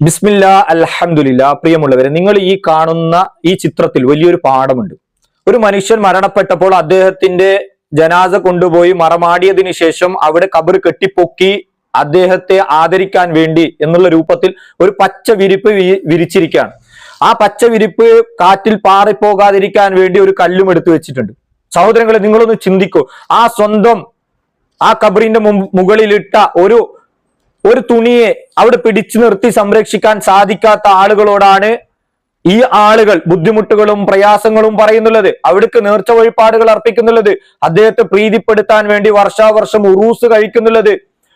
ബിസ്മില്ല അലഹമുല്ല പ്രിയമുള്ളവരെ നിങ്ങൾ ഈ കാണുന്ന ഈ ചിത്രത്തിൽ വലിയൊരു പാഠമുണ്ട്. ഒരു മനുഷ്യൻ മരണപ്പെട്ടപ്പോൾ അദ്ദേഹത്തിന്റെ ജനാസ കൊണ്ടുപോയി മറമാടിയതിനു ശേഷം അവിടെ കബർ കെട്ടിപ്പൊക്കി അദ്ദേഹത്തെ ആദരിക്കാൻ വേണ്ടി എന്നുള്ള രൂപത്തിൽ ഒരു പച്ച വിരിപ്പ് വിരിച്ചിരിക്കുകയാണ്. ആ പച്ച വിരിപ്പ് കാറ്റിൽ പാറിപ്പോകാതിരിക്കാൻ വേണ്ടി ഒരു കല്ലും എടുത്തു വെച്ചിട്ടുണ്ട്. സഹോദരങ്ങളെ നിങ്ങളൊന്ന് ചിന്തിക്കൂ. ആ സ്വന്തം ആ കബറിന്റെ മുകളിലിട്ട ഒരു ഒരു തുണിയെ അവിടെ പിടിച്ചു നിർത്തി സംരക്ഷിക്കാൻ സാധിക്കാത്ത ആളുകളോടാണ് ഈ ആളുകൾ ബുദ്ധിമുട്ടുകളും പ്രയാസങ്ങളും പറയുന്നുള്ളത്. അവിടേക്ക് നേർച്ച വഴിപാടുകൾ അർപ്പിക്കുന്നുള്ളത്. അദ്ദേഹത്തെ പ്രീതിപ്പെടുത്താൻ വേണ്ടി വർഷാവർഷം ഉറൂസ് കഴിക്കുന്നുള്ളത്.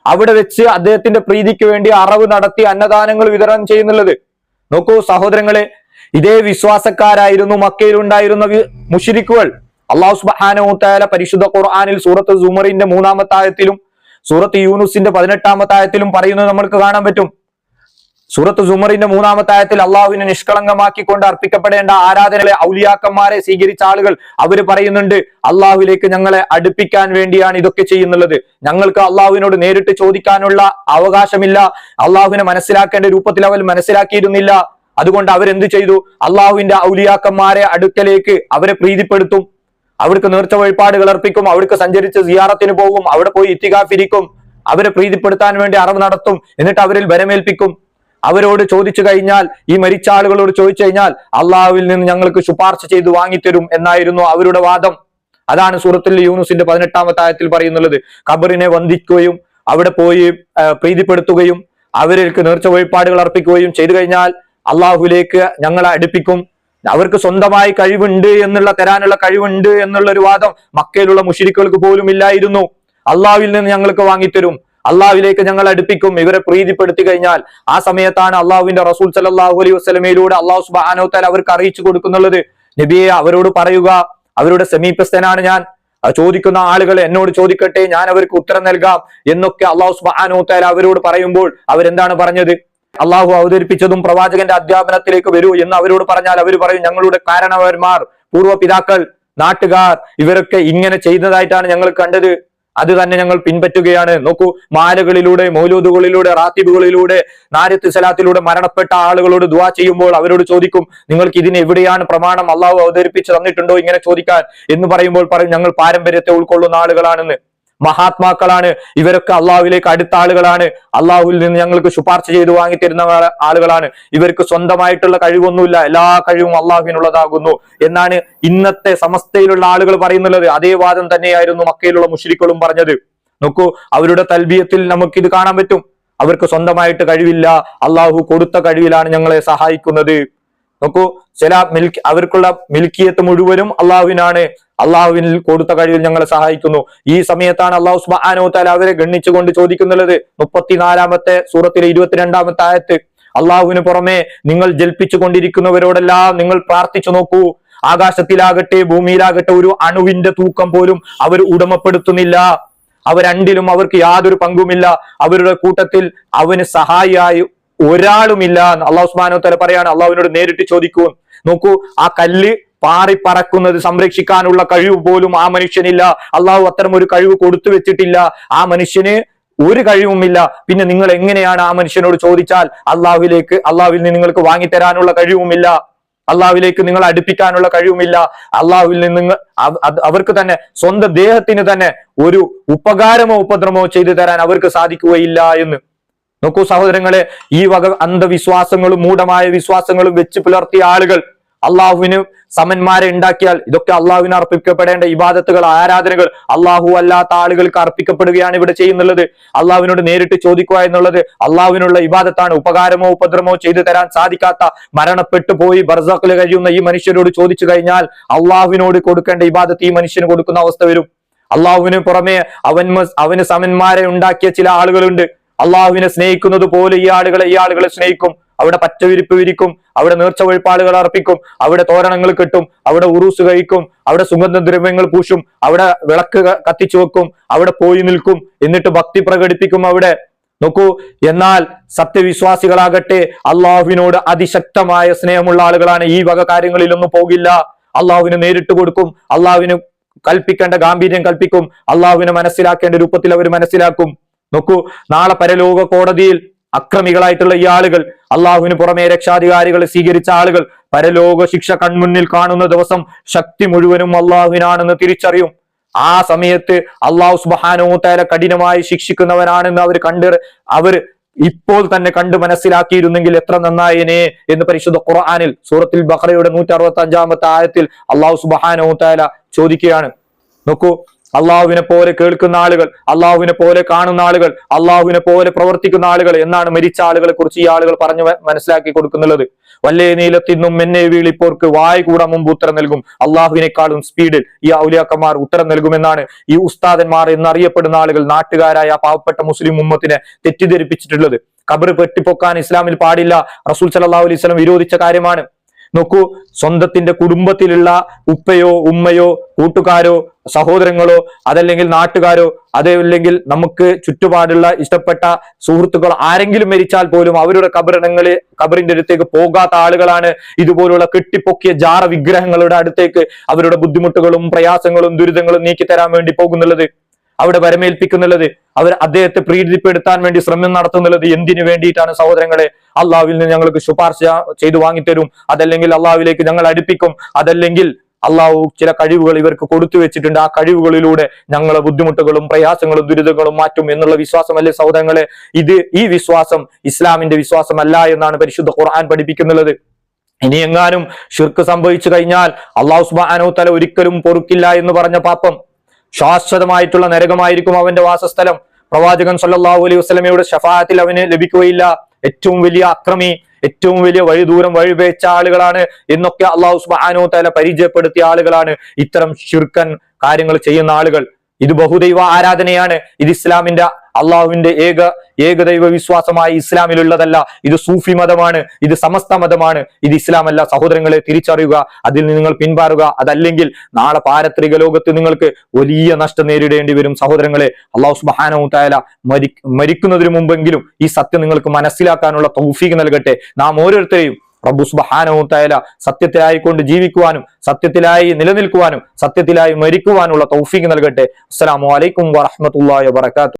അവിടെ വെച്ച് അദ്ദേഹത്തിന്റെ പ്രീതിക്ക് വേണ്ടി അറവ് നടത്തി അന്നദാനങ്ങൾ വിതരണം ചെയ്യുന്നുള്ളത്. നോക്കൂ സഹോദരങ്ങളെ ഇതേ വിശ്വാസക്കാരായിരുന്നു മക്കയിൽ ഉണ്ടായിരുന്ന മുഷിരിക്കുകൾ. അള്ളാഹു സുബ്ഹാനഹു തആല പരിശുദ്ധ ഖുർആാനിൽ സൂറത്ത് സുമറിന്റെ മൂന്നാമത്തെ ആയത്തിലും സൂറത്ത് യൂനുസിന്റെ പതിനെട്ടാമത്തെ ആയത്തിലും പറയുന്നത് നമ്മൾക്ക് കാണാൻ പറ്റും. സൂറത്ത് സുമറിന്റെ മൂന്നാമത്തെ ആയത്തിൽ അള്ളാഹുവിനെ നിഷ്കളങ്കമാക്കിക്കൊണ്ട് അർപ്പിക്കപ്പെടേണ്ട ആരാധനകളെ ഔലിയാക്കന്മാരെ സ്വീകരിച്ച ആളുകൾ അവർ പറയുന്നുണ്ട് അള്ളാഹുവിലേക്ക് ഞങ്ങളെ അടുപ്പിക്കാൻ വേണ്ടിയാണ് ഇതൊക്കെ ചെയ്യുന്നുള്ളത്. ഞങ്ങൾക്ക് അള്ളാഹുവിനോട് നേരിട്ട് ചോദിക്കാനുള്ള അവകാശമില്ല. അള്ളാഹുവിനെ മനസ്സിലാക്കേണ്ട രൂപത്തിൽ അവർ മനസ്സിലാക്കിയിരുന്നില്ല. അതുകൊണ്ട് അവരെന്ത് ചെയ്തു? അള്ളാഹുവിന്റെ ഔലിയാക്കന്മാരെ അടുക്കലേക്ക് അവരെ പ്രീതിപ്പെടുത്തും. അവിടേക്ക് നേർച്ച വഴിപാടുകൾ അർപ്പിക്കും അവിടേക്ക് സഞ്ചരിച്ച് സിയാറത്തിന് പോകും അവിടെ പോയി ഇത്തികാഫിരിക്കും അവരെ പ്രീതിപ്പെടുത്താൻ വേണ്ടി അറിവ് നടത്തും എന്നിട്ട് അവരിൽ ബലമേൽപ്പിക്കും അവരോട് ചോദിച്ചു കഴിഞ്ഞാൽ ഈ മരിച്ച ആളുകളോട് ചോദിച്ചു കഴിഞ്ഞാൽ അള്ളാഹുവിൽ നിന്ന് ഞങ്ങൾക്ക് ശുപാർശ ചെയ്ത് വാങ്ങിത്തരും എന്നായിരുന്നു അവരുടെ വാദം. അതാണ് സൂറത്തുൽ യൂനുസിന്റെ പതിനെട്ടാമത്തെ ആയത്തിൽ പറയുന്നുള്ളത്. ഖബറിനെ വന്ദിക്കുകയും അവിടെ പോയി പ്രീതിപ്പെടുത്തുകയും അവർക്ക് നേർച്ച വഴിപാടുകൾ അർപ്പിക്കുകയും ചെയ്തു കഴിഞ്ഞാൽ അള്ളാഹുലേക്ക് ഞങ്ങളെ അടുപ്പിക്കും. അവർക്ക് സ്വന്തമായി കഴിവുണ്ട് എന്നുള്ള തരാനുള്ള കഴിവുണ്ട് എന്നുള്ള ഒരു വാദം മക്കയിലുള്ള മുഷിരിക്കൾക്ക് പോലും ഇല്ലായിരുന്നു. അള്ളാവിൽ നിന്ന് ഞങ്ങൾക്ക് വാങ്ങിത്തരും. അള്ളാവിലേക്ക് ഞങ്ങൾ അടുപ്പിക്കും. ഇവരെ പ്രീതിപ്പെടുത്തി കഴിഞ്ഞാൽ ആ സമയത്താണ് അള്ളാഹുവിന്റെ റസൂൽ സല്ലല്ലാഹു അലൈഹി വസ്ലമയിലൂടെ അള്ളാഹു സുബ്ഹാനഹു തആല അവർക്ക് അറിയിച്ചു കൊടുക്കുന്നുള്ളത് നബിയെ അവരോട് പറയുക അവരുടെ സമീപസ്ഥനാണ് ഞാൻ. ചോദിക്കുന്ന ആളുകൾ എന്നോട് ചോദിക്കട്ടെ ഞാൻ അവർക്ക് ഉത്തരം നൽകാം എന്നൊക്കെ അള്ളാഹു സുബ്ഹാനഹു തആല അവരോട് പറയുമ്പോൾ അവരെന്താണ് പറഞ്ഞത്? അള്ളാഹു അവതരിപ്പിച്ചതും പ്രവാചകന്റെ അധ്യാപനത്തിലേക്ക് വരൂ എന്ന് അവരോട് പറഞ്ഞാൽ അവർ പറയും ഞങ്ങളുടെ കാരണവന്മാർ പൂർവ പിതാക്കൾ നാട്ടുകാർ ഇവരൊക്കെ ഇങ്ങനെ ചെയ്യുന്നതായിട്ടാണ് ഞങ്ങൾ കണ്ടത്. അത് തന്നെ ഞങ്ങൾ പിൻപറ്റുകയാണ്. നോക്കൂ മാലകളിലൂടെ മൗലൂദുകളിലൂടെ റാത്തിബുകളിലൂടെ നാരത്ത് സലാത്തിലൂടെ മരണപ്പെട്ട ആളുകളോട് ദുവാ ചെയ്യുമ്പോൾ അവരോട് ചോദിക്കും നിങ്ങൾക്ക് ഇതിന് എവിടെയാണ് പ്രമാണം? അള്ളാഹു അവതരിപ്പിച്ച് തന്നിട്ടുണ്ടോ ഇങ്ങനെ ചോദിക്കാൻ? എന്ന് പറയുമ്പോൾ പറയും ഞങ്ങൾ പാരമ്പര്യത്തെ ഉൾക്കൊള്ളുന്ന ആളുകളാണെന്ന്. മഹാത്മാക്കളാണ്. ഇവരൊക്കെ അള്ളാഹുവിലേക്ക് അടുത്ത ആളുകളാണ്. അള്ളാഹുവിൽ നിന്ന് ഞങ്ങൾക്ക് ശുപാർശ ചെയ്ത് വാങ്ങിത്തരുന്ന തരുന്ന ആളുകളാണ്. ഇവർക്ക് സ്വന്തമായിട്ടുള്ള കഴിവൊന്നുമില്ല. എല്ലാ കഴിവും അള്ളാഹുവിനുള്ളതാകുന്നു. എന്നാണ് ഇന്നത്തെ സമസ്തയിലുള്ള ആളുകൾ പറയുന്നുള്ളത്. അതേ വാദം തന്നെയായിരുന്നു മക്കയിലുള്ള മുഷരിക്കളും പറഞ്ഞത്. നോക്കൂ അവരുടെ തൽബിയത്തിൽ ഇത് കാണാൻ പറ്റും. അവർക്ക് സ്വന്തമായിട്ട് കഴിവില്ല. അള്ളാഹു കൊടുത്ത കഴിവിലാണ് ഞങ്ങളെ സഹായിക്കുന്നത്. നോക്കൂ ചില മിൽക്ക് അവർക്കുള്ള മിൽക്കിയത്ത് മുഴുവനും അള്ളാഹുവിനാണ്. അള്ളാഹുവിൽ കൊടുത്ത കഴിവിൽ ഞങ്ങളെ സഹായിക്കുന്നു. ഈ സമയത്താണ് അള്ളാഹു തആല അവരെ ഗണ്ണിച്ചുകൊണ്ട് ചോദിക്കുന്നുള്ളത്. മുപ്പത്തിനാലാമത്തെ സൂറത്തിലെ ഇരുപത്തിരണ്ടാമത്തെ ആയത്ത്. അള്ളാഹുവിന് പുറമെ നിങ്ങൾ ജൽപ്പിച്ചു കൊണ്ടിരിക്കുന്നവരോടെല്ലാം നിങ്ങൾ പ്രാർത്ഥിച്ചു നോക്കൂ. ആകാശത്തിലാകട്ടെ ഭൂമിയിലാകട്ടെ ഒരു അണുവിന്റെ തൂക്കം പോലും അവർ ഉടമപ്പെടുത്തുന്നില്ല. അവരണ്ടിലും അവർക്ക് യാതൊരു പങ്കുമില്ല. അവരുടെ കൂട്ടത്തിൽ അവന് സഹായിയായി ഒരാളുമില്ല അള്ളാഹു ഉസ്മാനോ തല പറയാണ്. അള്ളാഹുവിനോട് നേരിട്ട് ചോദിക്കൂ. നോക്കൂ ആ കല്ല് പാറി പറക്കുന്നത് സംരക്ഷിക്കാനുള്ള കഴിവ് പോലും ആ മനുഷ്യനില്ല. അള്ളാഹു അത്തരം ഒരു കഴിവ് കൊടുത്തു വെച്ചിട്ടില്ല. ആ മനുഷ്യന് ഒരു കഴിവുമില്ല. പിന്നെ നിങ്ങൾ എങ്ങനെയാണ് ആ മനുഷ്യനോട് ചോദിച്ചാൽ അള്ളാഹുവിലേക്ക് അള്ളാഹുവിൽ നിന്ന് നിങ്ങൾക്ക് വാങ്ങിത്തരാനുള്ള കഴിവുമില്ല. അള്ളാഹുവിലേക്ക് നിങ്ങൾ അടുപ്പിക്കാനുള്ള കഴിവുമില്ല. അള്ളാഹുവിൽ നിന്ന് നിങ്ങൾ അവർക്ക് തന്നെ സ്വന്തം ദേഹത്തിന് തന്നെ ഒരു ഉപകാരമോ ഉപദ്രവമോ ചെയ്തു തരാൻ അവർക്ക് സാധിക്കുകയില്ല എന്ന്. നോക്കൂ സഹോദരങ്ങളെ ഈ വക അന്ധവിശ്വാസങ്ങളും മൂഢമായ വിശ്വാസങ്ങളും വെച്ച് പുലർത്തിയ ആളുകൾ അള്ളാഹുവിന് സമന്മാരെ ഉണ്ടാക്കിയാൽ ഇതൊക്കെ അള്ളാഹുവിന് അർപ്പിക്കപ്പെടേണ്ട ഇബാദത്തുകൾ ആരാധനകൾ അള്ളാഹു അല്ലാത്ത ആളുകൾക്ക് അർപ്പിക്കപ്പെടുകയാണ് ഇവിടെ ചെയ്യുന്നുള്ളത്. അള്ളാഹുവിനോട് നേരിട്ട് ചോദിക്കുക എന്നുള്ളത് അള്ളാഹുവിനുള്ള ഇബാദത്താണ്. ഉപകാരമോ ഉപദ്രവമോ ചെയ്തു തരാൻ സാധിക്കാത്ത മരണപ്പെട്ടു പോയി ബർസാക്കിൽ കഴിയുന്ന ഈ മനുഷ്യരോട് ചോദിച്ചു കഴിഞ്ഞാൽ അള്ളാഹുവിനോട് കൊടുക്കേണ്ട ഇബാദത്ത് ഈ മനുഷ്യന് കൊടുക്കുന്ന അവസ്ഥ വരും. അള്ളാഹുവിന് പുറമെ അവൻ അവന് സമന്മാരെ ഉണ്ടാക്കിയ ചില ആളുകളുണ്ട്. അള്ളാഹുവിനെ സ്നേഹിക്കുന്നത് പോലെ ഈ ആളുകളെ ഈ ആളുകളെ സ്നേഹിക്കും. അവിടെ പച്ചവിരിപ്പ് വിരിക്കും അവിടെ നേർച്ച വഴിപ്പാടുകൾ അർപ്പിക്കും അവിടെ തോരണങ്ങൾ കെട്ടും അവിടെ ഉറൂസ് കഴിക്കും അവിടെ സുഗന്ധദ്രവ്യങ്ങൾ പൂശും അവിടെ വിളക്ക് കത്തിച്ചു വെക്കും അവിടെ പോയി നിൽക്കും എന്നിട്ട് ഭക്തി പ്രകടിപ്പിക്കും അവിടെ. നോക്കൂ എന്നാൽ സത്യവിശ്വാസികളാകട്ടെ അള്ളാഹുവിനോട് അതിശക്തമായ സ്നേഹമുള്ള ആളുകളാണ്. ഈ വക കാര്യങ്ങളിലൊന്നും പോകില്ല. അള്ളാഹുവിന് നേരിട്ട് കൊടുക്കും അള്ളാഹുവിന് കൽപ്പിക്കേണ്ട ഗാംഭീര്യം കൽപ്പിക്കും അള്ളാഹുവിനെ മനസ്സിലാക്കേണ്ട രൂപത്തിൽ അവർ മനസ്സിലാക്കും. നോക്കൂ നാളെ പരലോക കോടതിയിൽ അക്രമികളായിട്ടുള്ള ഈ ആളുകൾ അള്ളാഹുവിന് പുറമെ രക്ഷാധികാരികളെ സ്വീകരിച്ച ആളുകൾ പരലോക ശിക്ഷ കൺമുന്നിൽ കാണുന്ന ദിവസം ശക്തി മുഴുവനും അള്ളാഹുവിനാണെന്ന് തിരിച്ചറിയും. ആ സമയത്ത് അള്ളാഹു സുബാനോ തല കഠിനമായി ശിക്ഷിക്കുന്നവനാണെന്ന് അവർ കണ്ട് അവർ ഇപ്പോൾ തന്നെ കണ്ട് മനസ്സിലാക്കിയിരുന്നെങ്കിൽ എത്ര നന്നായനെ എന്ന് പരിശുദ്ധ ഖുർആാനിൽ സൂറത്തിൽ ബഹ്റയുടെ നൂറ്റി അറുപത്തി അഞ്ചാമത്തെ ആയത്തിൽ അള്ളാഹു സുബാനോ തല ചോദിക്കുകയാണ്. നോക്കൂ അള്ളാഹുവിനെ പോലെ കേൾക്കുന്ന ആളുകൾ അള്ളാഹുവിനെ പോലെ കാണുന്ന ആളുകൾ അള്ളാഹുവിനെ പോലെ പ്രവർത്തിക്കുന്ന ആളുകൾ എന്നാണ് മരിച്ച ആളുകളെ കുറിച്ച് ഈ ആളുകൾ പറഞ്ഞു മനസ്സിലാക്കി കൊടുക്കുന്നുള്ളത് വല്ലേ നീലത്തിന്നും എന്നെ വീളിപ്പോർക്ക് വായ കൂടാ മുമ്പ് ഉത്തരം നൽകും. അള്ളാഹുവിനേക്കാളും സ്പീഡിൽ ഈ ഔലിയാക്കന്മാർ ഉത്തരം നൽകുമെന്നാണ് ഈ ഉസ്താദന്മാർ എന്നറിയപ്പെടുന്ന ആളുകൾ നാട്ടുകാരായ പാവപ്പെട്ട മുസ്ലിം ഉമ്മത്തിനെ തെറ്റിദ്ധരിപ്പിച്ചിട്ടുള്ളത്. കബറ് പെട്ടിപ്പൊക്കാൻ ഇസ്ലാമിൽ പാടില്ല. റസൂൽ സല്ലല്ലാഹു അലൈഹി വിരോധിച്ച കാര്യമാണ്. നോക്കൂ സ്വന്തത്തിന്റെ കുടുംബത്തിലുള്ള ഉപ്പയോ ഉമ്മയോ കൂട്ടുകാരോ സഹോദരങ്ങളോ അതല്ലെങ്കിൽ നാട്ടുകാരോ അതല്ലെങ്കിൽ നമുക്ക് ചുറ്റുപാടുള്ള ഇഷ്ടപ്പെട്ട സുഹൃത്തുക്കൾ ആരെങ്കിലും മരിച്ചാൽ പോലും അവരുടെ കബറിടങ്ങളിൽ കബറിന്റെ അടുത്തേക്ക് പോകാത്ത ആളുകളാണ്. ഇതുപോലുള്ള കെട്ടിപ്പൊക്കിയ ജാറ വിഗ്രഹങ്ങളുടെ അടുത്തേക്ക് അവരുടെ ബുദ്ധിമുട്ടുകളും പ്രയാസങ്ങളും ദുരിതങ്ങളും നീക്കിത്തരാൻ വേണ്ടി പോകുന്നുള്ളത്. അവിടെ വരമേൽപ്പിക്കുന്നുള്ളത്. അവർ അദ്ദേഹത്തെ പ്രീതിപ്പെടുത്താൻ വേണ്ടി ശ്രമം നടത്തുന്നുള്ളത് എന്തിനു വേണ്ടിയിട്ടാണ് സഹോദരങ്ങളെ? അള്ളാഹുവിൽ നിന്ന് ഞങ്ങൾക്ക് ശുപാർശ ചെയ്തു വാങ്ങിത്തരും. അതല്ലെങ്കിൽ അള്ളാഹുവിലേക്ക് ഞങ്ങൾ അടുപ്പിക്കും. അതല്ലെങ്കിൽ അള്ളാഹു ചില കഴിവുകൾ ഇവർക്ക് കൊടുത്തു വെച്ചിട്ടുണ്ട്. ആ കഴിവുകളിലൂടെ ഞങ്ങളെ ബുദ്ധിമുട്ടുകളും പ്രയാസങ്ങളും ദുരിതങ്ങളും മാറ്റും എന്നുള്ള വിശ്വാസമല്ലേ സഹോദരങ്ങളെ? ഇത് ഈ വിശ്വാസം ഇസ്ലാമിന്റെ വിശ്വാസമല്ല എന്നാണ് പരിശുദ്ധ ഖുർആൻ പഠിപ്പിക്കുന്നത് ഇനി എങ്ങാനും ഷിർക്ക് സംഭവിച്ചു കഴിഞ്ഞാൽ അള്ളാഹു സുബ്ഹാനഹു തല ഒരിക്കലും പൊറുക്കില്ല എന്ന് പറഞ്ഞ പാപം ശാശ്വതമായിട്ടുള്ള നരകമായിരിക്കും അവന്റെ വാസസ്ഥലം. പ്രവാചകൻ സല്ലാഹു അലൈഹി വസ്ലമയുടെ ഷഫാത്തിൽ അവന് ലഭിക്കുകയില്ല. ഏറ്റവും വലിയ അക്രമി ഏറ്റവും വലിയ വഴിദൂരം വഴിപേച്ച ആളുകളാണ് എന്നൊക്കെ അള്ളാഹു സുബാനോ തല പരിചയപ്പെടുത്തിയ ആളുകളാണ് ഇത്തരം ചുരുക്കൻ കാര്യങ്ങൾ ചെയ്യുന്ന ആളുകൾ. ഇത് ബഹുദൈവ ആരാധനയാണ്. ഇത് ഇസ്ലാമിന്റെ അള്ളാഹുവിന്റെ ഏക ഏകദൈവ വിശ്വാസമായി ഇസ്ലാമിലുള്ളതല്ല. ഇത് സൂഫി മതമാണ് ഇത് സമസ്ത മതമാണ്. ഇത് ഇസ്ലാമല്ല സഹോദരങ്ങളെ തിരിച്ചറിയുക അതിൽ നിന്ന് നിങ്ങൾ പിന്മാറുക അതല്ലെങ്കിൽ നാളെ പാരത്രിക ലോകത്ത് നിങ്ങൾക്ക് വലിയ നഷ്ടം നേരിടേണ്ടി വരും. സഹോദരങ്ങളെ അള്ളാഹു സുബാനവും തായാല മരി മരിക്കുന്നതിന് മുമ്പെങ്കിലും ഈ സത്യം നിങ്ങൾക്ക് മനസ്സിലാക്കാനുള്ള തൗഫീക്ക് നൽകട്ടെ. നാം ഓരോരുത്തരെയും റബ്ബു സുബഹാനവും തആല സത്യത്തിലായിക്കൊണ്ട് ജീവിക്കുവാനും സത്യത്തിലായി നിലനിൽക്കുവാനും സത്യത്തിലായി മരിക്കുവാനുള്ള തൗഫീഖ് നൽകട്ടെ. അസ്സാം വലൈക്കും വാഹമത്തല്ലാ വബറകാതുഹു.